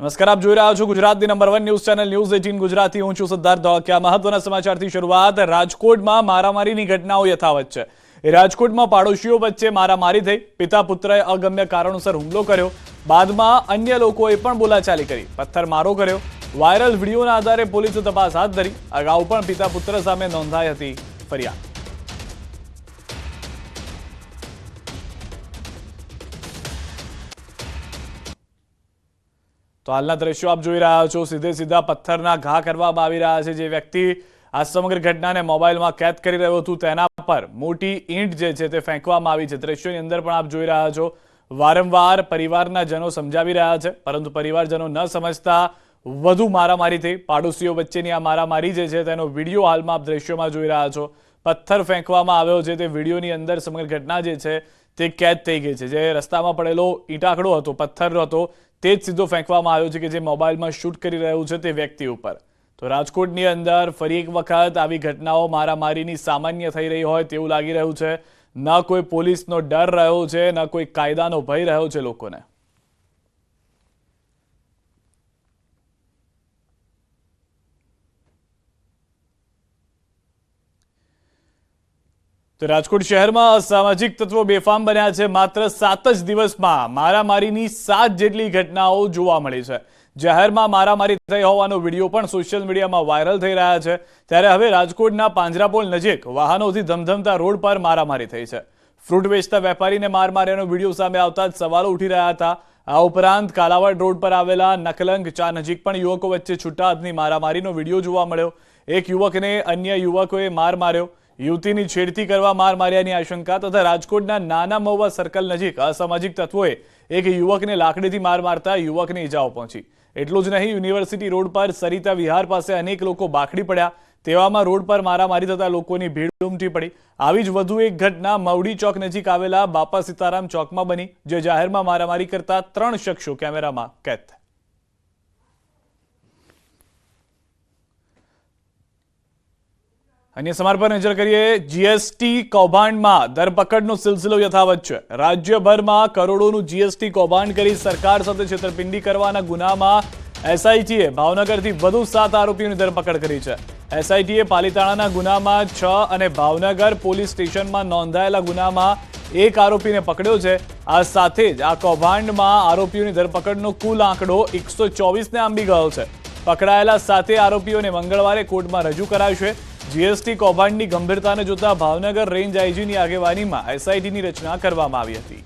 નમસ્કાર, આપ જોઈ રહ્યા છો ગુજરાતની number one news channel news eighteen Gujarati. હું છું સિદ્ધાર્થ ધોળકિયા. મહત્વના સમાચારથી શરૂઆત, રાજકોટમાં મારામારીની ઘટનાઓ યથાવત છે. રાજકોટમાં પાડોશીઓ વચ્ચે મારામારી થઈ. પિતા, પુત્રએ અગમ્ય કારણોસર હુમલો કર્યો. બાદમાં અન્ય લોકોએ પણ બોલાચાલી કરી. પથ્થરમારો કર્યો. વાયરલ વિડીયોના આધારે પોલીસે તપાસ હાથ ધરી. અગાઉ પણ પિતા, પુત્ર સામે નોંધાઈ હતી ફરિયાદ. તો હાલના દ્રશ્યો આપ જોઈ રહ્યા છો. સીધે સીધા પથ્થરના ઘા કરવામાં આવી રહ્યા છે. જે વ્યક્તિ આ સમગ્ર ઘટનાને મોબાઈલમાં કેદ કરી રહ્યો હતું, તેના પર મોટી ઈંટ જે છે તે ફેંકવામાં આવી છે. દ્રશ્યોની અંદર પણ આપ જોઈ રહ્યા છો. વારંવાર પરિવારના જનો સમજાવી રહ્યા છે, પરંતુ પરિવારજનો ન સમજતા વધુ મારામારી થઈ. પાડોશીઓ વચ્ચેની આ મારામારી જે છે તેનો વીડિયો હાલમાં આપ દ્રશ્યોમાં જોઈ રહ્યા છો. પથ્થર ફેંકવામાં આવ્યો છે તે વિડીયોની અંદર સમગ્ર ઘટના જે છે તે કેદ થઈ ગઈ છે. જે રસ્તામાં પડેલો ઈટાકડો હતો પથ્થર હતો તે જ સીધો ફેંકવામાં આવ્યો છે કે જે મોબાઈલમાં શૂટ કરી રહ્યું છે તે વ્યક્તિ ઉપર. તો રાજકોટની અંદર ફરી એક વખત આવી ઘટનાઓ મારામારીની સામાન્ય થઈ રહી હોય તેવું લાગી રહ્યું છે. ન કોઈ પોલીસનો ડર રહ્યો છે, ન કોઈ કાયદાનો ભય રહ્યો છે લોકોને. તો રાજકોટ શહેરમાં અસામાજિક તત્વો બેફામ બન્યા છે. માત્ર સાત જ દિવસમાં મારામારીની સાત જેટલી ઘટનાઓ જોવા મળી છે. જાહેરમાં મારામારી થઈ હોવાનો વીડિયો પણ સોશિયલ મીડિયામાં વાયરલ થઈ રહ્યા છે. ત્યારે હવે રાજકોટના પાંજરાપોલ નજીક વાહનોથી ધમધમતા રોડ પર મારામારી થઈ છે. ફ્રૂટ વેચતા વેપારીને માર માર્યાનો વીડિયો સામે આવતા જ સવાલો ઉઠી રહ્યા હતા. આ ઉપરાંત કાલાવાડ રોડ પર આવેલા નકલંગ ચા નજીક પણ યુવકો વચ્ચે છૂટા હાથની મારામારીનો વીડિયો જોવા મળ્યો. એક યુવકને અન્ય યુવકોએ માર માર્યો. યુવતીની છેડતી કરવા માર માર્યાની આશંકા તથા રાજકોટના નાના મહુવા સર્કલ નજીક અસામાજિક તત્વોએ એક યુવકને લાકડીથી માર મારતા યુવકને ઈજાઓ પહોંચી. એટલું જ નહીં, યુનિવર્સિટી રોડ પર સરિતા વિહાર પાસે અનેક લોકો બાખડી પડ્યા. તેવામાં રોડ પર મારામારી થતા લોકોની ભીડ ઉમટી પડી. આવી જ વધુ એક ઘટના મવડી ચોક નજીક આવેલા બાપા સીતારામ ચોકમાં બની, જે જાહેરમાં મારામારી કરતા ત્રણ શખ્સો કેમેરામાં કેદ થયા. અન્ય સમાર પર નજર કરીએ જીએસટી કૌભાંડમાં ધરપકડનો સિલસિલો યથાવત છે. રાજ્યભરમાં કરોડોનું જીએસટી કૌભાંડ કરી સરકાર સાથે છેતરપિંડી કરવાના ગુનામાં એસઆઈટીએ ભાવનગરથી વધુ સાત આરોપીઓની ધરપકડ કરી છે. એસઆઈટીએ પાલીતાણાના ગુનામાં છ અને ભાવનગર પોલીસ સ્ટેશનમાં નોંધાયેલા ગુનામાં એક આરોપીને પકડ્યો છે. આ સાથે જ આ કૌભાંડમાં આરોપીઓની ધરપકડનો કુલ આંકડો એકસો ચોવીસને આંબી ગયો છે. પકડાયેલા સાતે આરોપીઓને મંગળવારે કોર્ટમાં રજૂ કરાશે જીએસટી કૌભાંડની ગંભીરતાને જોતા ભાવનગર રેન્જ આઈજીની આગેવાનીમાં એસઆઈટીની રચના કરવામાં આવી હતી.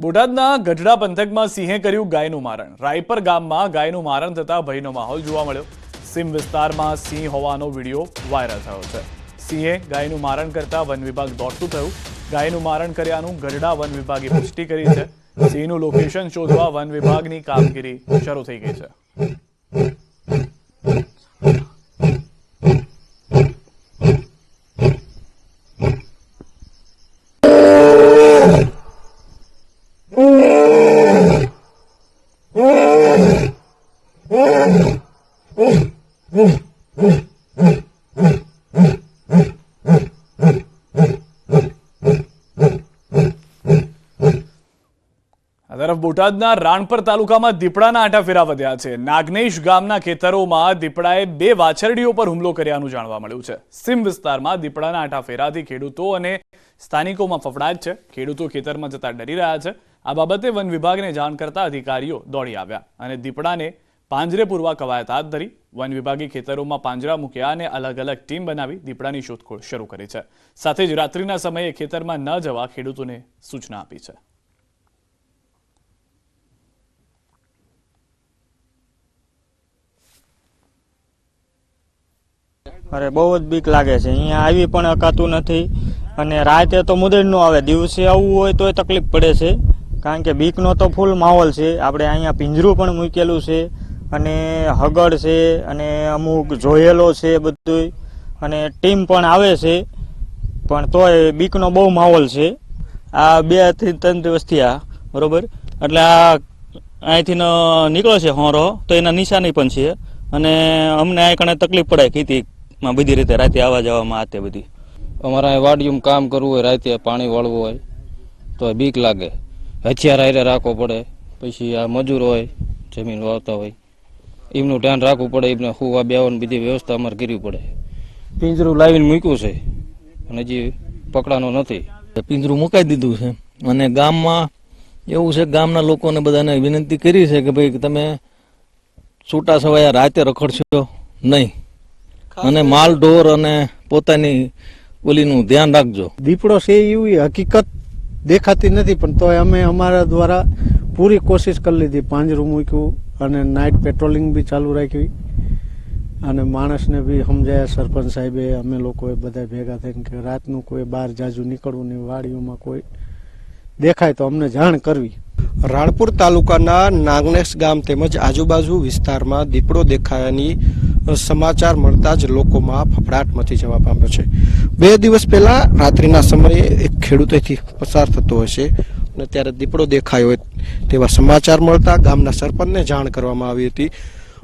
બોટાદના ગઢડા પંથકમાં સિંહે કર્યું ગાયનું મારણ. રાયપર ગામમાં ગાયનું મારણ થતા ભયનો માહોલ જોવા મળ્યો. સીમ વિસ્તારમાં સિંહ હોવાનો વીડિયો વાયરલ થયો છે. સિંહે ગાયનું મારણ કરતા વન વિભાગ દોડતું થયું. ગાયનું મારણ કર્યાનું ગઢડા વન વિભાગે પુષ્ટિ કરી છે. સિંહનું લોકેશન શોધવા વન વિભાગની કામગીરી શરૂ થઈ ગઈ છે. બોટાદના રાણપર તાલુકામાં દીપડાના આંટા ફેરા વધ્યા છે. નાગનેશ ગામના ખેતરોમાં દીપડાએ બે વાછરડીઓ પર હુમલો કર્યાનું જાણવા મળ્યું છે. સિમ વિસ્તારમાં દીપડાના આંટા ફેરાથી ખેડૂતો અને સ્થાનિકોમાં ફફડાટ છે. ખેડૂતો ખેતરમાં જતા ડરી રહ્યા છે. આ બાબતે વન વિભાગને જાણ કરતા અધિકારીઓ દોડી આવ્યા અને દીપડાને પાંજરે પૂરવા કવાયત હાથ ધરી વન વિભાગે ખેતરોમાં પાંજરા મૂક્યા અને અલગ અલગ ટીમ બનાવી દીપડાની શોધખોળ શરૂ કરી છે. સાથે જ રાત્રિના સમયે ખેતરમાં ન જવા ખેડૂતોને સૂચના આપી છે. અરે બહુ જ બીક લાગે છે. અહીંયા આવી પણ અકાતું નથી. અને રાતે તો મુદડ નો આવે. દિવસે આવવું હોય તોય તકલીફ પડે છે. કારણ કે બીકનો તો ફૂલ માહોલ છે. આપણે અહીંયા પિંજરું પણ મૂકેલું છે. અને હગડ છે. અને અમુક જોયેલો છે બધું અને ટીમ પણ આવે છે. પણ તોય બીકનો બહુ માહોલ છે. આ બેથી ત્રણ દિવસ થયા. બરોબર? એટલે આ અહીંથી નીકળ્યો નીકળે છે હોરો. તો એના નિશાની પણ છે. અને અમને અહીં કણે તકલીફ પડે ખેતીમાં બધી રીતે રાતે આવવા જવામાં આતે બધી. અમારા અહીં વાડીયું કામ કરવું હોય રાતે પાણી વાળવું હોય તો બીક લાગે. હથિયાર હારે રાખવો પડે પછી આ મજૂર હોય જમીન વાવતા હોય એમનું ધ્યાન રાખવું પડે એમને હુવા બેવાની બધી વ્યવસ્થા અમારે કરવી પડે. પિંજરું લાવીને મૂક્યું છે અને હજી પકડાનો નથી. પિંજરું મુકાઈ દીધું છે. અને ગામમાં એવું છે ગામના લોકોને બધાને વિનંતી કરી છે કે ભાઈ તમે છૂટા સવાયા રાતે રખડશો નહીં. અને માલ ઢોર અને પોતાની ઓલીનું ધ્યાન રાખજો. દીપડો છે એવી હકીકત દેખાતી નથી પણ તોય અમે અમારા દ્વારા પૂરી કોશિશ કરી લીધી. પાંજરું મૂક્યું અને નાઇટ પેટ્રોલિંગ બી ચાલુ રાખી અને માણસને બી સમજાયા સરપંચ સાહેબે અમે લોકોએ બધા ભેગા થઈને કે રાતનું કોઈ બહાર જાજુ નીકળવું નહીં વાડીઓમાં કોઈ દેખાય તો અમને જાણ કરવી. રાણપુર તાલુકાના નાગનેશ ગામ તેમજ આજુબાજુ વિસ્તારમાં દીપડો દેખાયાની સમાચાર મળતા જ લોકોમાં ફફડાટ મચી જવા પામ્યો છે. બે દિવસ પહેલા રાત્રિના સમયે એક ખેડૂતેથી પસાર થતો હશે અને ત્યારે દીપડો દેખાયો હોય તેવા સમાચાર મળતા ગામના સરપંચને જાણ કરવામાં આવી હતી.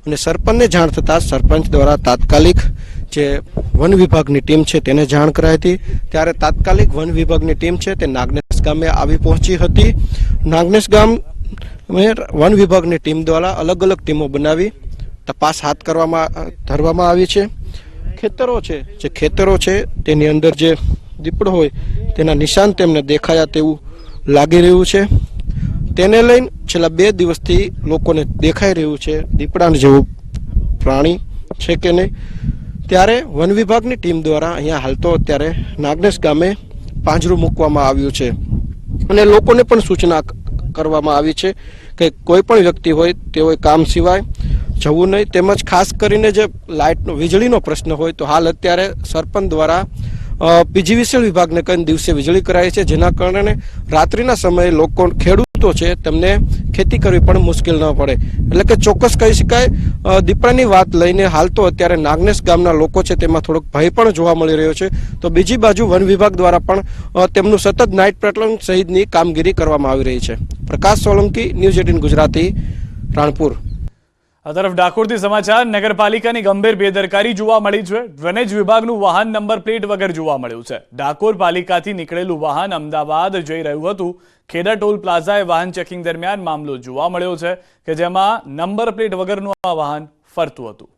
અને સરપંચને જાણ થતાં સરપંચ દ્વારા તાત્કાલિક જે વન વિભાગની ટીમ છે તેને જાણ કરાઈ હતી. ત્યારે તાત્કાલિક વન વિભાગની ટીમ છે તે નાગનેશ ગામે આવી પહોંચી હતી. નાગનેશ ગામ વન વિભાગની ટીમ દ્વારા અલગ અલગ ટીમો બનાવી તપાસ હાથ કરવામાં ધરવામાં આવી છે. ખેતરો છે, જે ખેતરો છે, તેની અંદર જે દીપડો હોય, તેના નિશાન તેમને દેખાયા તેવું લાગી રહ્યું છે. તેને લઈને છેલ્લા બે દિવસથી લોકોને દેખાઈ રહ્યું છે દીપડા જેવું પ્રાણી છે કે નહીં. ત્યારે વન વિભાગની ટીમ દ્વારા અહીંયા હાલ તો અત્યારે નાગનેશ ગામે પાંજરું મૂકવામાં આવ્યું છે. અને લોકોને પણ સૂચના કરવામાં આવી છે કે કોઈ પણ વ્યક્તિ હોય તેઓએ કામ સિવાય જવું નહીં. તેમજ ખાસ કરીને જે લાઇટનો, વીજળીનો પ્રશ્ન હોય તો હાલ અત્યારે સરપંચ દ્વારા પીજીવીસીએલ વિભાગને કહીને દિવસે વીજળી કરાઈ છે, જેના કારણે રાત્રિના સમયે લોકો, ખેડૂતો છે, તેમને ખેતી કરવી પણ મુશ્કેલ ન પડે. એટલે કે ચોક્કસ કહી શકાય દીપડાની વાત લઈને હાલ તો અત્યારે નાગનેશ ગામના લોકો છે, તેમાં થોડોક ભય પણ જોવા મળી રહ્યો છે. તો બીજી બાજુ વન વિભાગ દ્વારા પણ તેમનું સતત નાઇટ પેટ્રોલિંગ સહિતની કામગીરી કરવામાં આવી રહી છે. Prakash Solanki, news eighteen Gujarati, Ranpur. આ તરફ ડાકોરથી સમાચાર, નગરપાલિકાની ગંભીર બેદરકારી જોવા મળી છે. ડ્રેનેજ વિભાગનું વાહન નંબર પ્લેટ વગર જોવા મળ્યું છે. ડાકોર પાલિકાથી નીકળેલું વાહન અમદાવાદ જઈ રહ્યું હતું. ખેડા ટોલ પ્લાઝાએ વાહન ચેકિંગ દરમિયાન મામલો જોવા મળ્યો છે કે જેમાં નંબર પ્લેટ વગરનું આ વાહન ફરતું હતું.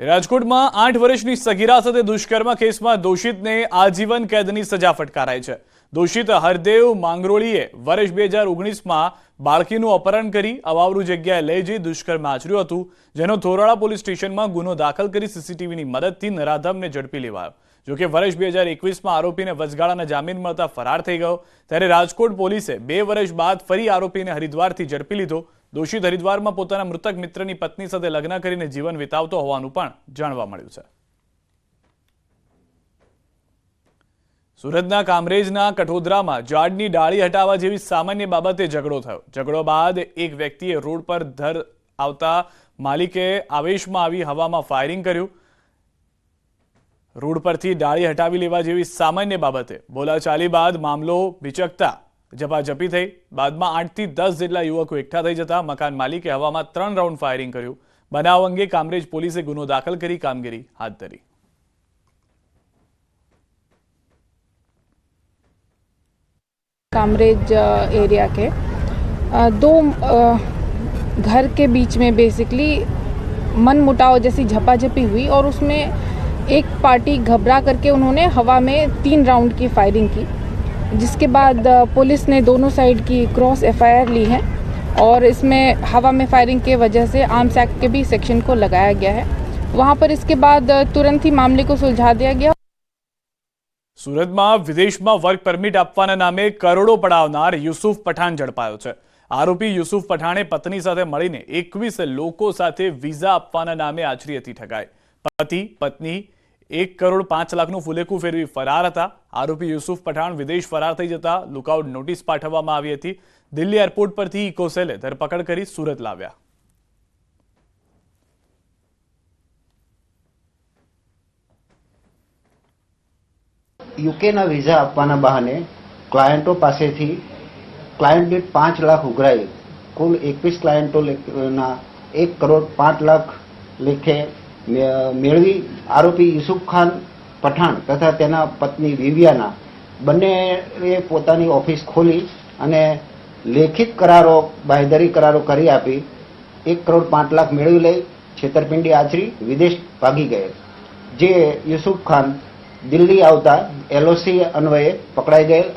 રાજકોટમાં આઠ વર્ષની સગીરા સાથે દુષ્કર્મ કેસમાં દોષિતને આજીવન કેદની સજા ફટકારાઈ છે. દોષિત હરદેવ માંગરોળીએ વર્ષ બે હજાર ઓગણીસમાં બાળકીનું અપહરણ કરી અવાવરું જગ્યાએ લઈ જઈ દુષ્કર્મ આચર્યું હતું, જેનો થોરાળા પોલીસ સ્ટેશનમાં ગુનો દાખલ કરી સીસીટીવીની મદદથી નરાધમને ઝડપી લેવાયો. જોકે વર્ષ બે હજાર એકવીસમાં આરોપીને વચગાળાના જામીન મળતા ફરાર થઈ ગયો. ત્યારે રાજકોટ પોલીસે બે વર્ષ બાદ ફરી આરોપીને હરિદ્વારથી ઝડપી લીધો. દોષિત હરિદ્વારમાં પોતાના મૃતક મિત્રની પત્ની સાથે લગ્ન કરીને જીવન વિતાવતો હોવાનું પણ જાણવા મળ્યું છે. સુરતના કામરેજના કઠોદરામાં ઝાડની ડાળી હટાવવા જેવી સામાન્ય બાબતે ઝઘડો થયો. ઝઘડો બાદ એક વ્યક્તિએ રોડ પર ધર આવતા માલિકે આવેશમાં આવી હવામાં ફાયરિંગ કર્યું. રોડ પરથી ડાળી હટાવી લેવા જેવી સામાન્ય બાબતે બોલાચાલી બાદ મામલો વિચકતા ઝપાઝપી થઈ. બાદમાં આઠથી દસ જેટલા યુવકો એકઠા થઈ જતા મકાન માલિકે હવામાં ત્રણ રાઉન્ડ ફાયરિંગ કર્યું. બનાવ અંગે કામરેજ પોલીસે ગુનો દાખલ કરી કામગીરી હાથ ધરી. कामरेज एरिया के। दो घर के बीच में बेसिकली मन मुटाव जैसी झपाझपी हुई और उसमें एक पार्टी घबरा करके उन्होंने हवा में तीन राउंड की फायरिंग की, जिसके बाद पुलिस ने दोनों साइड की क्रॉस एफआईआर ली है और इसमें हवा में फायरिंग के वजह से आर्म्स एक्ट के भी सेक्शन को लगाया गया है। वहाँ पर इसके बाद तुरंत ही मामले को सुलझा दिया गया। સુરતમાં વિદેશમાં વર્ક પરમિટ આપવાના નામે કરોડો પડાવનાર યુસુફ પઠાણ ઝડપાયો છે. આરોપી યુસુફ પઠાણે પત્ની સાથે મળીને એકવીસ લોકો સાથે વિઝા આપવાના નામે આચરી હતી ઠગાઈ. પતિ, પત્ની, એક કરોડ પાંચ લાખનું ફુલેકું ફેરવી ફરાર હતા. આરોપી યુસુફ પઠાણ વિદેશ ફરાર થઈ જતા લુકઆઉટ નોટિસ પાઠવવામાં આવી હતી. દિલ્હી એરપોર્ટ પરથી ઇકોસેલે ધરપકડ કરી સુરત લાવ્યા. યુકેના વિઝા આપવાના બહાને ક્લાયન્ટો પાસેથી ક્લાયન્ટ દીઠ પાંચ લાખ ઉઘરાઈ. કુલ એકવીસ ક્લાયન્ટોના એક કરોડ પાંચ લાખ લેખે મેળવી. આરોપી યુસુફ ખાન પઠાણ તથા તેના પત્ની દિવ્યાના બંનેએ પોતાની ઓફિસ ખોલી અને લેખિત કરારો બાંયધરી કરારો કરી આપી. એક કરોડ પાંચ લાખ મેળવી લઈ. છેતરપિંડી આચરી. વિદેશ ભાગી ગયેલ જે યુસુફ ખાન દિલ્હી આવતા એલઓસી અન્વયે પકડાઈ ગયેલ.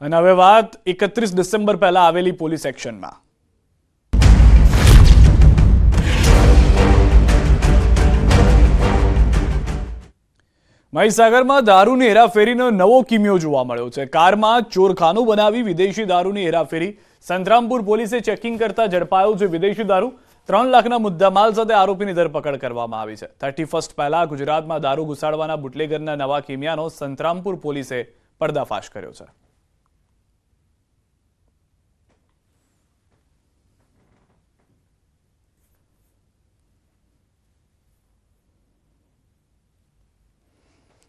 અને હવે વાત એકત્રીસ ડિસેમ્બર પહેલા આવેલી પોલીસ એક્શનમાં. મહીસાગરમાં દારૂની હેરાફેરીનો નવો કિમિયો જોવા મળ્યો છે. કારમાં ચોરખાનું બનાવી વિદેશી દારૂની હેરાફેરી. સંતરામપુર પોલીસે ચેકિંગ કરતા ઝડપાયો છે વિદેશી દારૂ. ત્રણ લાખના મુદ્દામાલ સાથે આરોપીની ધરપકડ કરવામાં આવી છે. થર્ટી ફર્સ્ટ પહેલા ગુજરાતમાં દારૂ ઘુસાડવાના બુટલેગરના નવા કિમિયાનો સંતરામપુર પોલીસે પર્દાફાશ કર્યો છે.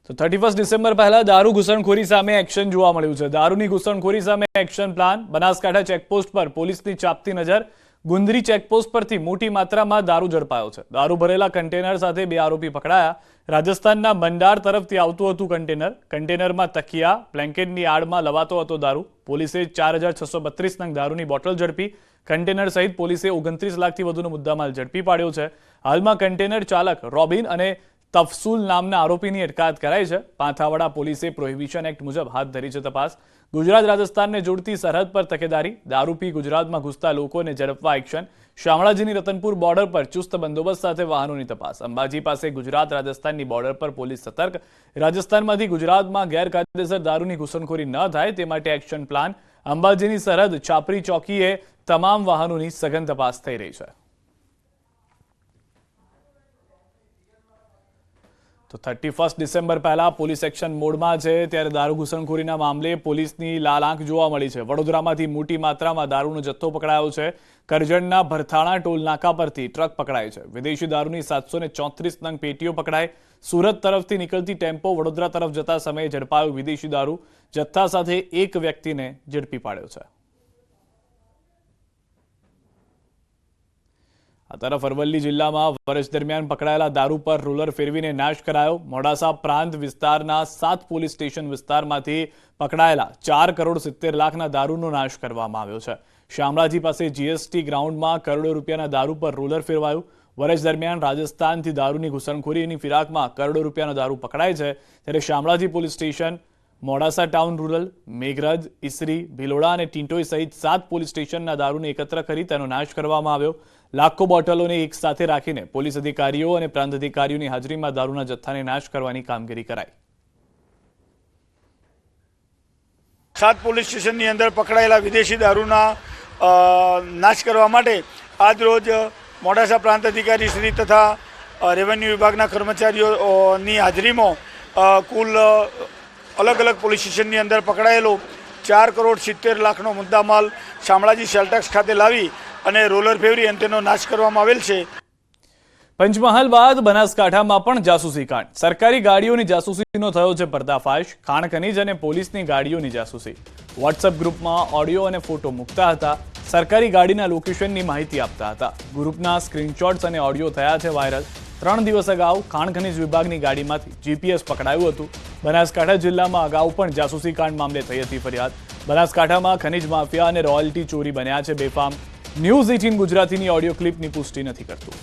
તો થર્ટી ફર્સ્ટ ડિસેમ્બર પહેલા દારૂ ઘૂસણખોરી સામે એક્શન જોવા મળ્યું છે. દારૂની ઘૂસણખોરી સામે એક્શન પ્લાન બનાસકાંઠા ચેકપોસ્ટ પર પોલીસની ચાપતી નજર. ગુંદરી ચેકપોસ્ટ પરથી મોટી માત્રામાં દારૂ ઝડપાયો છે. દારૂ ભરેલા કન્ટેનર સાથે બે આરોપી પકડાયા. રાજસ્થાનના મંડાર તરફથી આવતું હતું કન્ટેનર કન્ટેનરમાં તકિયા બ્લેન્કેટની આડમાં લવાતો હતો દારૂ. પોલીસે ચાર હજાર છસો બત્રીસ નંગ દારૂની બોટલ ઝડપી. કન્ટેનર સહિત પોલીસે ઓગણત્રીસ લાખથી વધુનો મુદ્દામાલ ઝડપી પાડ્યો છે. હાલમાં કન્ટેનર ચાલક રોબિન અને તફસુલ નામના આરોપીની અટકાયત કરાઈ છે. પાંથાવાડા પોલીસે પ્રોહિબિશન એક્ટ મુજબ હાથ ધરી છે તપાસ. ગુજરાત રાજસ્થાનને જોડતી સરહદ પર તકેદારી. દારૂપી ગુજરાતમાં ઘૂસતા લોકોને ઝડપવા એક્શન. શામળાજીની રતનપુર બોર્ડર પર ચુસ્ત બંદોબસ્ત સાથે વાહનોની તપાસ. અંબાજી પાસે ગુજરાત રાજસ્થાનની બોર્ડર પર પોલીસ સતર્ક. રાજસ્થાનમાંથી ગુજરાતમાં ગેરકાયદેસર દારૂની ઘૂસણખોરી ન થાય તે માટે એક્શન પ્લાન. અંબાજીની સરહદ છાપરી ચોકીએ તમામ વાહનોની સઘન તપાસ થઈ રહી છે. તો થર્ટી ફર્સ્ટ ડિસેમ્બર પહેલા પોલીસ એક્શન મોડમાં છે, ત્યારે દારૂ ઘૂસણખોરીના મામલે પોલીસની લાલ આંખ જોવા મળી છે. વડોદરામાંથી મોટી માત્રામાં દારૂનો જથ્થો પકડાયો છે. કરજણના ભરથાણા ટોલ નાકા પરથી ટ્રક પકડાય છે. વિદેશી દારૂની સાતસો ચોત્રીસ નંગ પેટીઓ પકડાય. સુરત તરફથી નીકળતી ટેમ્પો વડોદરા તરફ જતા સમયે ઝડપાયો વિદેશી દારૂ. જથ્થા સાથે એક વ્યક્તિને ઝડપી પાડ્યો છે. આ તરફ અરવલ્લી જિલ્લામાં વર્ષ દરમિયાન પકડાયેલા દારૂ પર રૂલર ફેરવીને નાશ કરાયો. મોડાસા પ્રાંત વિસ્તારના સાત પોલીસ સ્ટેશન વિસ્તારમાંથી પકડાયેલા ચાર કરોડ સિત્તેર લાખના દારૂનો નાશ કરવામાં આવ્યો છે. શામળાજી પાસે જીએસટી ગ્રાઉન્ડમાં કરોડો રૂપિયાના દારૂ પર રોલર ફેરવાયું. વર્ષ દરમિયાન રાજસ્થાનથી દારૂની ઘૂસણખોરીની ફિરાકમાં કરોડો રૂપિયાનો દારૂ પકડાય છે. ત્યારે Shamlaji police station, Modasa town rural, Meghraj, Isri, Bhiloda અને ટીંટોઈ સહિત સાત પોલીસ સ્ટેશનના દારૂને એકત્ર કરી તેનો નાશ કરવામાં આવ્યો. લાખો બોટલોને એક સાથે રાખીને પોલીસ અધિકારીઓ અને પ્રાંત અધિકારીઓની હાજરીમાં દારૂના જથ્થાને નાશ કરવાની કામગીરી કરાઈ. સાત પોલીસ સ્ટેશનની અંદર પકડાયેલા વિદેશી દારૂના નાશ કરવા માટે આજરોજ મોડાસા પ્રાંત અધિકારી શ્રી તથા રેવન્યુ વિભાગના કર્મચારીઓની હાજરીમાં કુલ અલગ અલગ પોલીસ સ્ટેશનની અંદર પકડાયેલો ચાર કરોડ સિત્તેર લાખનો મુદ્દામાલ શામળાજી સેલટેક્સ ખાતે લાવી અને રોલર ફેવરી અને તેનો નાશ કરવામાં આવેલ છે. પંચમહાલ બાદ બનાસકાંઠામાં પણ જાસૂસી કાંડ. સરકારી ગાડીઓની જાસૂસીનો થયો છે પર્દાફાશ. ખાણ ખનીજ અને પોલીસની ગાડીઓની જાસૂસી. વોટ્સએપ ગ્રુપમાં ઓડિયો અને ફોટો મૂકતા હતા. સરકારી ગાડીના લોકેશનની માહિતી આપતા હતા. ગ્રુપના સ્ક્રીનશોટ્સ અને ઓડિયો થયા છે વાયરલ ત્રણ દિવસ અગાઉ ખાણ ખનીજ વિભાગની ગાડીમાંથી જીપીએસ પકડાયું હતું. બનાસકાંઠા જિલ્લામાં અગાઉ પણ જાસૂસી કાંડ મામલે થઈ હતી ફરિયાદ. બનાસકાંઠામાં ખનીજ માફિયા અને રોયલ્ટી ચોરી બન્યા છે બેફામ. ન્યૂઝ એટીન ગુજરાતીની ઓડિયો ક્લિપની પુષ્ટિ નથી કરતું.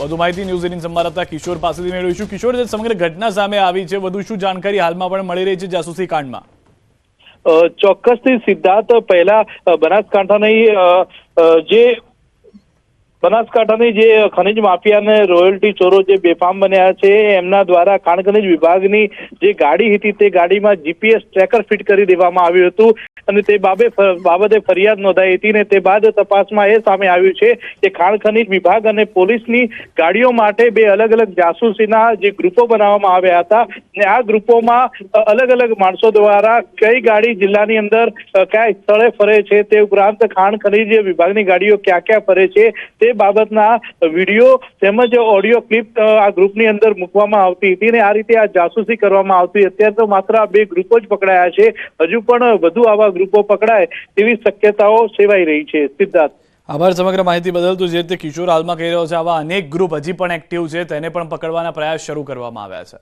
વધુ માહિતી ન્યૂઝ એટીન સંવાદદાતા કિશોર પાસેથી મેળવીશું. કિશોર, જે સમગ્ર ઘટના સામે આવી છે, વધુ શું જાણકારી હાલમાં પણ મળી રહી છે જાસૂસી કાંડમાં? ચોક્કસથી સિદ્ધાર્થ, પહેલા બનાસકાંઠાની જે બનાસકાંઠાની જે ખનિજ માફિયા અને રોયલ્ટી ચોરો જે બેફામ બન્યા છે, એમના દ્વારા ખાણ ખનિજ વિભાગની જે ગાડી હતી તે ગાડીમાં જીપીએસ ટ્રેકર ફિટ કરી દેવામાં આવ્યું હતું અને તે બાબે બાબતે ફરિયાદ નોંધાઈ હતી ને તે બાદ તપાસમાં એ સામે આવ્યું છે કે ખાણ ખનિજ વિભાગ અને પોલીસની ગાડીઓ માટે બે અલગ અલગ જાસૂસીના જે ગ્રુપો બનાવવામાં આવ્યા હતા ને આ ગ્રુપોમાં અલગ અલગ માણસો દ્વારા કઈ ગાડી જિલ્લાની અંદર કયા સ્થળે ફરે છે તે ઉપરાંત ખાણ ખનીજ વિભાગની ગાડીઓ ક્યાં ક્યાં ફરે છે તે બાબતના વીડિયો તેમજ ઓડિયો ક્લિપ આ ગ્રુપની અંદર મૂકવામાં આવતી હતી અને આ રીતે આ જાસૂસી કરવામાં આવતી. અત્યારે તો માત્ર આ બે ગ્રુપો જ પકડાયા છે. હજુ પણ વધુ આવા ગ્રુપો પકડાય તેવી શક્યતાઓ સેવાઈ રહી છે. સિદ્ધાર્થ. આભાર સમગ્ર માહિતી બદલ. તું જે રીતે કિશોર હાલમાં કહી રહ્યો છે, આવા અનેક ગ્રુપ હજી પણ એક્ટિવ છે, તેને પણ પકડવાના પ્રયાસ શરૂ કરવામાં આવ્યા છે.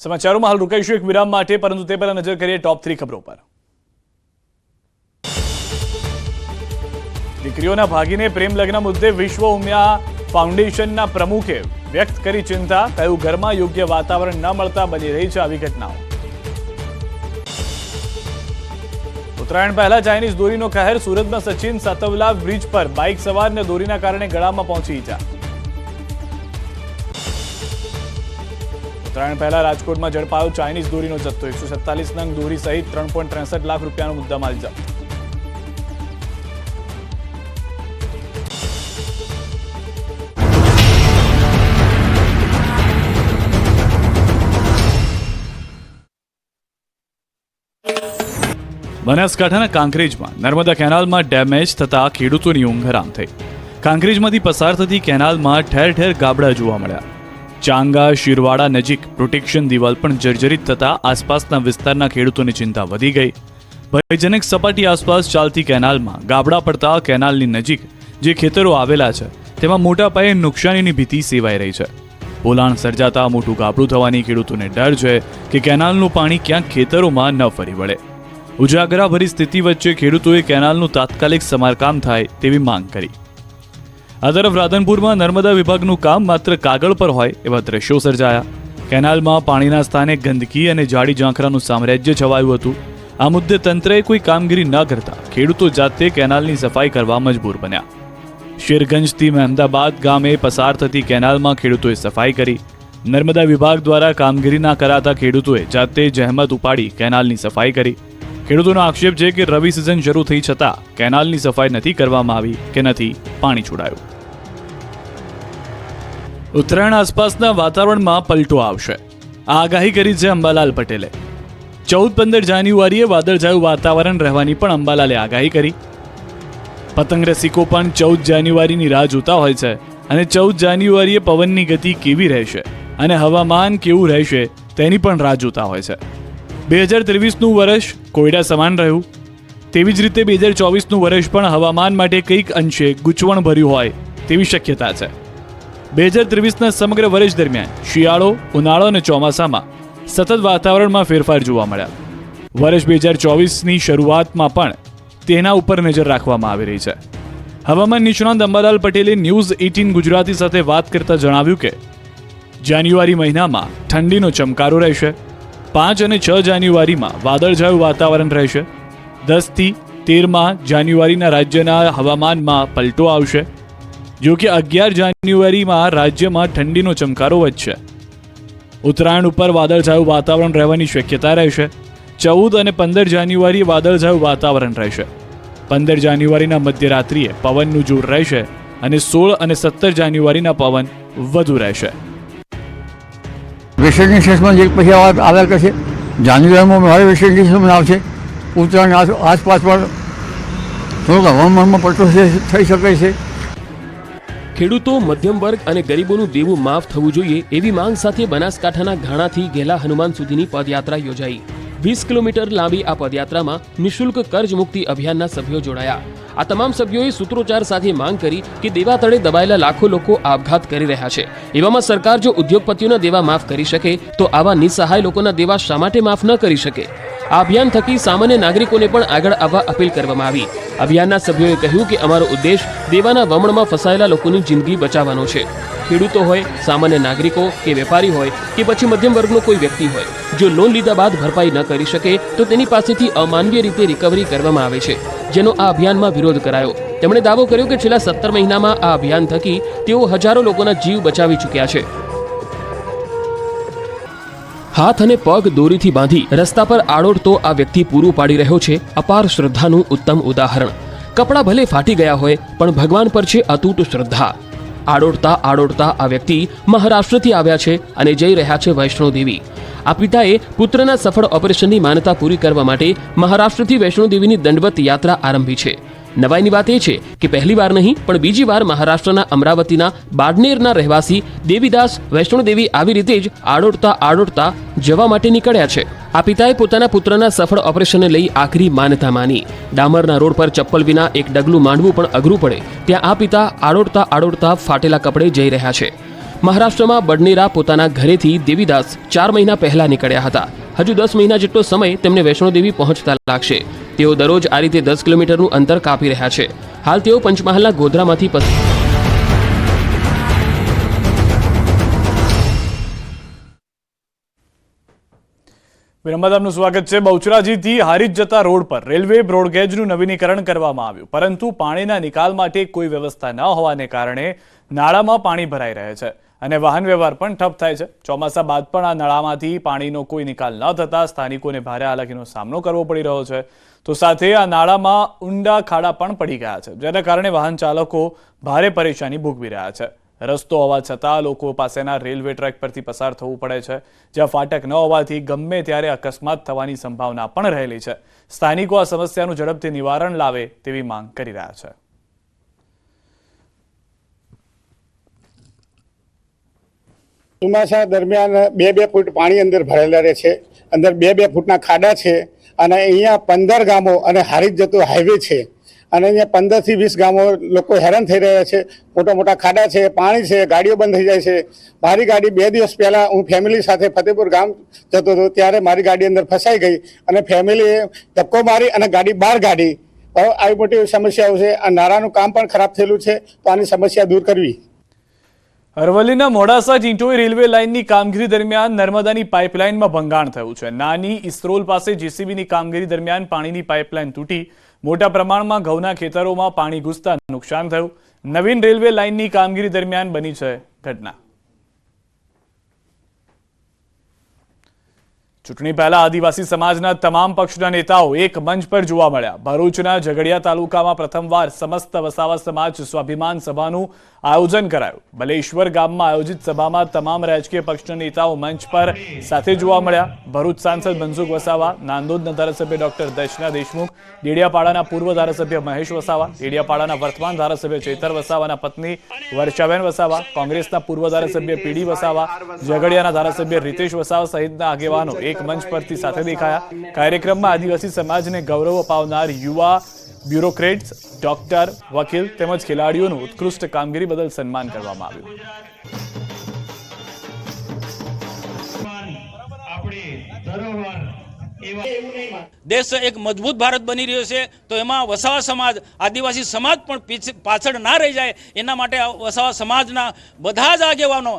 સમાચારોમાં હાલ રોકાઈશું એક વિરામ માટે, પરંતુ તે પહેલા નજર કરીએ ટોપ થ્રી ખબરો પર. દીકરીઓના ભાગીને પ્રેમ લગ્ન મુદ્દે વિશ્વ ઉમિયા ફાઉન્ડેશનના પ્રમુખે વ્યક્ત કરી ચિંતા, કહ્યું, ઘરમાં યોગ્ય વાતાવરણ ન મળતા બની રહી છે આવી ઘટનાઓ. ઉત્તરાયણ પહેલા ચાઇનીઝ દોરીનો કહેર સુરતમાં સચિન સાતવલા બ્રિજ પર બાઇક સવારને દોરીના કારણે ગળામાં પહોંચી ઈજા. ઉત્તરાયણ પહેલા રાજકોટમાં ઝડપાયો ચાઇનીઝ દોરીનો જથ્થો. એકસો સત્તાલીસ નંગ દોરી સહિત ત્રણ પોઈન્ટ ત્રેસઠ લાખ રૂપિયાનો મુદ્દામાલ જપ્ત. બનાસકાંઠાના કાંકરેજમાં નર્મદા કેનાલમાં ડેમેજ થતા ખેડૂતોની ઊંઘ હરામ થઈ. કાંકરેજમાંથી પસાર થતી કેનાલમાં ઠેર ઠેર ગાબડા જોવા મળ્યા. ચાંગા, શિરવાડા નજીક પ્રોટેક્શન દિવાલ પણ જર્જરિત થતા આસપાસના વિસ્તારના ખેડૂતોની ચિંતા વધી ગઈ. ભયજનક સપાટી આસપાસ ચાલતી કેનાલમાં ગાબડા પડતા કેનાલની નજીક જે ખેતરો આવેલા છે, તેમાં મોટા પાયે નુકસાનીની ભીતિ સેવાઈ રહી છે. પોલાણ સર્જાતા મોટું ગાબડું થવાની ખેડૂતોને ડર છે કે કેનાલનું પાણી ક્યાંક ખેતરોમાં ન ફરી વળે. ઉજાગરાભરી સ્થિતિ વચ્ચે ખેડૂતોએ કેનાલનું તાત્કાલિક સમારકામ થાય તેવી માંગ કરી. આ તરફ રાધનપુરમાં નર્મદા વિભાગનું કામ માત્ર કાગળ પર હોય એવા દ્રશ્યો સર્જાયા. કેનાલમાં પાણીના સ્થાને ગંદકી અને જાડી ઝાંખરાનું સામ્રાજ્ય છવાયું હતું. આ મુદ્દે તંત્રએ કોઈ કામગીરી ન કરતા ખેડૂતો જાતે કેનાલની સફાઈ કરવા મજબૂર બન્યા. શેરગંજથી મહેમદાબાદ ગામે પસાર થતી કેનાલમાં ખેડૂતોએ સફાઈ કરી. નર્મદા વિભાગ દ્વારા કામગીરી ના કરાતા ખેડૂતોએ જાતે જહેમત ઉપાડી કેનાલની સફાઈ કરી. ખેડૂતોનો આક્ષેપ છે કે રવિ સિઝન શરૂ થઈ છતાં કેનાલની સફાઈ નથી કરવામાં આવી કે નથી પાણી છોડાયું. ઉત્તરાયણ આસપાસના વાતાવરણમાં પલટો આવશે. આ આગાહી કરી છે અંબાલાલ પટેલે. ચૌદ પંદર જાન્યુઆરીએ વાદળછાયું વાતાવરણ રહેવાની પણ અંબાલાલે આગાહી કરી. પતંગ રસિકો પણ ચૌદ જાન્યુઆરીની રાહ જોતા હોય છે અને ચૌદ જાન્યુઆરીએ પવનની ગતિ કેવી રહેશે અને હવામાન કેવું રહેશે તેની પણ રાહ જોતા હોય છે. બે હજાર ત્રેવીસનું વર્ષ કોયડા સમાન રહ્યું. તેવી જ રીતે બે હજાર ચોવીસનું વર્ષ પણ હવામાન માટે કંઈક અંશે ગૂંચવણ ભર્યું હોય તેવી શક્યતા છે. બે હજાર ત્રેવીસના સમગ્ર વર્ષ દરમિયાન શિયાળો, ઉનાળો અને ચોમાસામાં સતત વાતાવરણમાં ફેરફાર જોવા મળ્યા. વર્ષ બે હજાર ચોવીસની શરૂઆતમાં પણ તેના ઉપર નજર રાખવામાં આવી રહી છે. હવામાન નિષ્ણાંત અંબાલાલ પટેલે ન્યૂઝ એટીન ગુજરાતી સાથે વાત કરતા જણાવ્યું કે, જાન્યુઆરી મહિનામાં ઠંડીનો ચમકારો રહેશે. પાંચ અને છ જાન્યુઆરીમાં વાદળછાયું વાતાવરણ રહેશે. દસથી તેરમાં જાન્યુઆરીના રાજ્યના હવામાનમાં પલટો આવશે. જો કે અગિયાર જાન્યુઆરીમાં રાજ્યમાં ઠંડીનો ચમકારો વધશે. ઉત્તરાયણ ઉપર વાદળછાયું વાતાવરણ રહેવાની શક્યતા રહેશે. ચૌદ અને પંદર જાન્યુઆરી વાદળછાયું વાતાવરણ રહેશે. પંદર જાન્યુઆરીના મધ્યરાત્રિએ પવનનું જોર રહેશે અને સોળ અને સત્તર જાન્યુઆરીના પવન વધુ રહેશે. વેસ્ટ ઇન્ડિઝ ટેસ્ટમાં જે પછી આવા- આવ્યા કરશે જાન્યુઆરીમાં મારે વેસ્ટર્ન ઇન્ડિઝમાં આવશે ઉત્તરાયણ આસપાસ પણ થોડોક હવામાનમાં પલટો થઈ શકે છે. ખેડૂતો, મધ્યમ વર્ગ અને ગરીબોનું દેવું માફ થવું જોઈએ એવી માંગ સાથે બનાસકાંઠાના ઘાણાથી ઘેલા હનુમાન સુધીની પદયાત્રા યોજાઈ. વીસ કિલોમીટર લાંબી આ પદયાત્રામાં નિઃશુલ્ક કર્જ મુક્તિ અભિયાનના સભ્યો જોડાયા. આ તમામ સભ્યોએ સૂત્રોચ્ચાર સાથે માંગ કરી કે દેવા તળે દબાયેલા લાખો લોકો આપઘાત કરી રહ્યા છે. એવામાં સરકાર જો ઉદ્યોગપતિઓના દેવા માફ કરી શકે, તો આવા નિસહાય લોકોના દેવા શા માટે માફ ન કરી શકે? આ અભિયાન થકી સામાન્ય નાગરિકોને પણ આગળ આવવા અપીલ કરવામાં આવી. અભિયાનના સભ્યોએ કહ્યું કે અમારો ઉદ્દેશ દેવાના વમણમાં ફસાયેલા લોકોની જિંદગી બચાવવાનો છે. ખેડૂતો હોય, સામાન્ય નાગરિકો કે વેપારી હોય કે પછી મધ્યમ વર્ગનો કોઈ વ્યક્તિ હોય, જો લોન લીધા બાદ ભરપાઈ ન કરી શકે, તો તેની પાસેથી અમાનવીય રીતે રિકવરી કરવામાં આવે છે. જેનો આ અભિયાનમાં વિરોધ કરાયો. તેમણે દાવો કર્યો કે છેલ્લા સત્તર મહિનામાં આ અભિયાન થકી તેઓ હજારો લોકોના જીવ બચાવી ચૂક્યા છે. હાથ અને પગ દોરીથી બાંધી રસ્તા પર આડોડતો આ વ્યક્તિ પૂરું પાડી રહ્યો છે, અપાર શ્રદ્ધાનું ઉત્તમ ઉદાહરણ. કપડાં ભલે ફાટી ગયા હોય, પણ ભગવાન પર છે અતૂટ શ્રદ્ધા. આડોડતા આડોડતા આ વ્યક્તિ મહારાષ્ટ્રથી આવ્યા છે અને જઈ રહ્યા છે વૈષ્ણોદેવી. આ પિતાએ પુત્રના સફળ ઓપરેશનની માન્યતા પૂરી કરવા માટે મહારાષ્ટ્રથી વૈષ્ણોદેવીની દંડવત યાત્રા આરંભી છે. નવાઈની વાત એ છે કે પહેલી વાર નહીં, પણ બીજી વાર મહારાષ્ટ્રના અમરાવતીના બાડનેરના રહેવાસી દેવીદાસ વૈષ્ણોદેવી આવી રીતે જ આડોડતા આડોડતા જવા માટે નીકળ્યા છે. આ પિતાએ પોતાના પુત્રના સફળ ઓપરેશનને લઈ આખરી માન્યતા માની. ડામરના રોડ પર ચપ્પલ વિના એક ડગલું માંડવું પણ અઘરું પડે, ત્યાં આ પિતા આડોડતા આડોડતા ફાટેલા કપડે જઈ રહ્યા છે. મહારાષ્ટ્રમાં બડનેરા પોતાના ઘરેથી દેવીદાસ ચાર મહિના પહેલા નીકળ્યા હતા. હજુ દસ મહિના જેટલો સમય તેમને વૈષ્ણોદેવી પહોંચતા લાગશે. તેઓ દરરોજ આ રીતે દસ કિલોમીટરનું અંતર કાપી રહ્યા છે. હાલ તેઓ પંચમહાલના ગોધરામાંથી પસાર વિરમબાદ આપનું સ્વાગત છે. બહુચરાજીથી હારીજ જતા રોડ પર રેલવે બ્રોડગેજનું નવીનીકરણ કરવામાં આવ્યું. પરંતુ પાણીના નિકાલ માટે કોઈ વ્યવસ્થા ન હોવાને કારણે નાળામાં પાણી ભરાઈ રહે છે અને વાહન વ્યવહાર પણ ઠપ થાય છે. ચોમાસા બાદ પણ આ નાળામાંથી પાણીનો કોઈ નિકાલ ન થતા સ્થાનિકોને ભારે હાલાકીનો સામનો કરવો પડી રહ્યો છે. તો સાથે આ નાળામાં ઊંડા ખાડા પણ પડી ગયા છે, જેના કારણે વાહન ચાલકો ભારે પરેશાની ભોગવી રહ્યા છે. રસ્તો હોવા છતાં લોકો પાસેના રેલવે ટ્રેક પરથી પસાર થવું પડે છે, જ્યાં ફાટક ન હોવાથી ગમે ત્યારે અકસ્માત થવાની સંભાવના પણ રહેલી છે. સ્થાનિકો આ સમસ્યાનું ઝડપથી નિવારણ લાવે તેવી માંગ કરી રહ્યા છે. ચોમાસા દરમિયાન બે બે ફૂટ પાણી અંદર ભરેલા રહે છે, અંદર બે બે ફૂટના ખાડા છે અને અહીંયા પંદર ગામો અને હારી જતો હાઈવે છે. અને અહીંયા પંદરથી વીસ ગામો લોકો હેરાન થઈ રહ્યા છે. મોટા મોટા ખાડા છે, પાણી છે, ગાડીઓ બંધ થઈ જાય છે. મારી ગાડી બે દિવસ પહેલાં હું ફેમિલી સાથે ફતેપુર ગામ જતો હતો, ત્યારે મારી ગાડી અંદર ફસાઈ ગઈ અને ફેમિલીએ ધક્કો મારી અને ગાડી બહાર કાઢી. આવી મોટી સમસ્યાઓ છે. આ નારાનું કામ પણ ખરાબ થયેલું છે. તો આની સમસ્યા દૂર કરવી. અરવલ્લીના મોડાસા ચીંટોઈ રેલવે લાઇનની કામગીરી દરમિયાન નર્મદાની પાઇપલાઇનમાં ભંગાણ થયું છે. નાની ઇસ્રોલ પાસે જેસીબીની કામગીરી દરમિયાન પાણીની પાઇપલાઇન તૂટી મોટા પ્રમાણમાં ઘઉંના ખેતરોમાં પાણી ઘૂસતા નુકસાન થયું. નવીન રેલવે લાઇનની કામગીરી દરમિયાન બની છે ઘટના. ચૂંટણી પહેલા આદિવાસી સમાજના તમામ પક્ષના નેતાઓ એક મંચ પર જોવા મળ્યા. ભરૂચના ઝઘડિયા તાલુકામાં પ્રથમવાર સમસ્ત વસાવા સમાજ સ્વાભિમાન સભાનું આયોજન કરાયું. બલેશ્વર ગામમાં આયોજિત સભામાં તમામ રાજકીય પક્ષના નેતાઓ મંચ પર સાથે જોવા મળ્યા. ભરૂચ સાંસદ મનસુખ વસાવા નાંદોદના ધારાસભ્ય ડોક્ટર દર્શના દેશમુખ, ડેડિયાપાડાના પૂર્વ ધારાસભ્ય મહેશ વસાવા, ડેડિયાપાડાના વર્તમાન ધારાસભ્ય ચેતર વસાવાના પત્ની વર્ષાબેન વસાવા, કોંગ્રેસના પૂર્વ ધારાસભ્ય પીડી વસાવા, ઝઘડિયાના ધારાસભ્ય રીતેશ વસાવા સહિતના આગેવાનો એક મંચ પરથી સાથે દેખાયા. કાર્યક્રમમાં આદિવાસી સમાજને ગૌરવ અપાવનાર યુવા બ્યુરોક્રેટ્સ, ડોક્ટર, વકીલ તેમજ ખેલાડીઓનું ઉત્કૃષ્ટ કામગીરી બદલ સન્માન કરવામાં આવ્યું. દેશ એક મજબૂત ભારત બની રહ્યો છે, તો એમાં વસાવા સમાજ, આદિવાસી સમાજ પણ પાછળ ના રહી જાય. એના માટે વસાવા સમાજના બધા જ આગેવાનો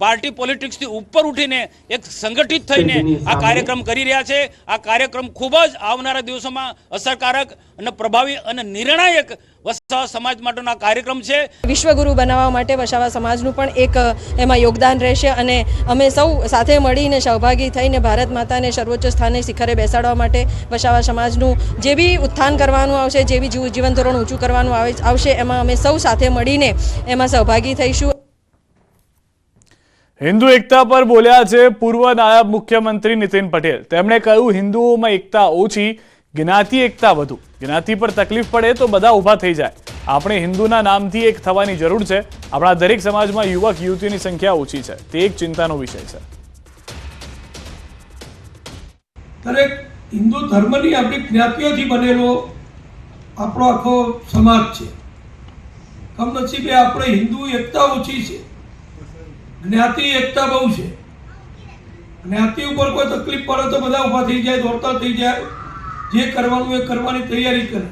પાર્ટી પોલિટિક્સથી ઉપર ઉઠીને એક સંગઠિત થઈને આ કાર્યક્રમ કરી રહ્યા છે. આ કાર્યક્રમ ખૂબ જ આવનારા દિવસોમાં અસરકારક અને પ્રભાવી અને નિર્ણાયક વસાવા સમાજ માટેનો આ કાર્યક્રમ છે. વિશ્વગુરુ બનાવવા માટે વસાવા સમાજનું પણ એક એમાં યોગદાન રહેશે અને અમે સૌ સાથે મળીને સહભાગી થઈને ભારત માતાને સર્વોચ્ચ સ્થાને શિખરે બેસાડવા માટે વસાવા સમાજનું જે બી ઉત્થાન કરવાનું આવશે જે બી જીવન ધોરણ ઊંચું કરવાનું આવે- આવશે એમાં અમે સૌ સાથે મળીને એમાં સહભાગી થઈશું. હિન્દુ એકતા પર બોલ્યા છે પૂર્વ નાયબ મુખ્યમંત્રી નીતિન પટેલ. તેમણે કહ્યું, હિન્દુઓમાં એકતા ઓછી, જ્ઞાતિ એકતા વધુ. જ્ઞાતિ પર તકલીફ પડે તો બધા ઊભા થઈ જાય. આપણે હિન્દુના નામથી એક થવાની જરૂર છે. આપણા દરેક સમાજમાં યુવક, યુવતીની સંખ્યા ઓછી છે. તે એક ચિંતાનો વિષય છે. દરેક હિન્દુ ધર્મની આપણી જ્ઞાતિઓથી બનેલો આપણો આખો સમાજ છે. કમનસીબે આપણે હિન્દુ એકતા ઓછી છે. જ્ઞાતિ એકતા બહુ છે. જ્ઞાતિ ઉપર કોઈ તકલીફ પડે તો બધા ઊભા થઈ જાય, દોડતા થઈ જાય. જે કરવાનું એ કરવાની તૈયારી કરે.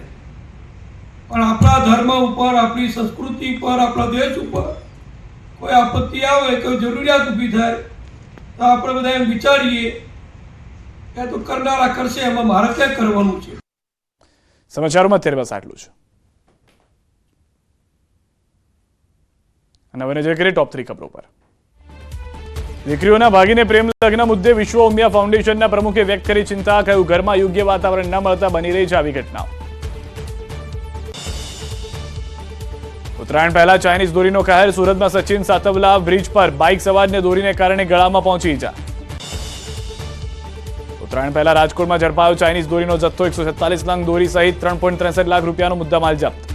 પણ આપણા ધર્મ ઉપર, આપણી સંસ્કૃતિ ઉપર, આપણા દેશ ઉપર કોઈ આપત્તિ આવે, કોઈ જરૂરિયાત ઊભી થાય, તો આપણે બધા એમ વિચારીએ એ તો કરનારા કરશે, એમાં મારે ક્યાં કરવાનું છે? સમાચારોમાં અત્યારે બસ આટલું છે અને હવે નજર કરીએ ટોપ થ્રી ખબરો પર. દીકરીઓના ભાગીને પ્રેમ લગ્ન મુદ્દે વિશ્વ ઉમિયા ફાઉન્ડેશનના પ્રમુખે વ્યક્ત કરી ચિંતા, કહ્યું, ઘરમાં યોગ્ય વાતાવરણ ન મળતા બની રહી છે આવી ઘટનાઓ. ઉત્તરાયણ પહેલા ચાઇનીઝ દોરીનો કહેર, સુરતમાં સચિન સાતવલા બ્રિજ પર બાઇક સવારને દોરીને કારણે ગળામાં પહોંચી ઈજા. ઉત્તરાયણ પહેલા રાજકોટમાં ઝડપાયો ચાઇનીઝ દોરીનો જથ્થો એકસો છેતાલીસ લાખ દોરી સહિત ત્રણ લાખ રૂપિયાનો મુદ્દામાલ જપ્ત.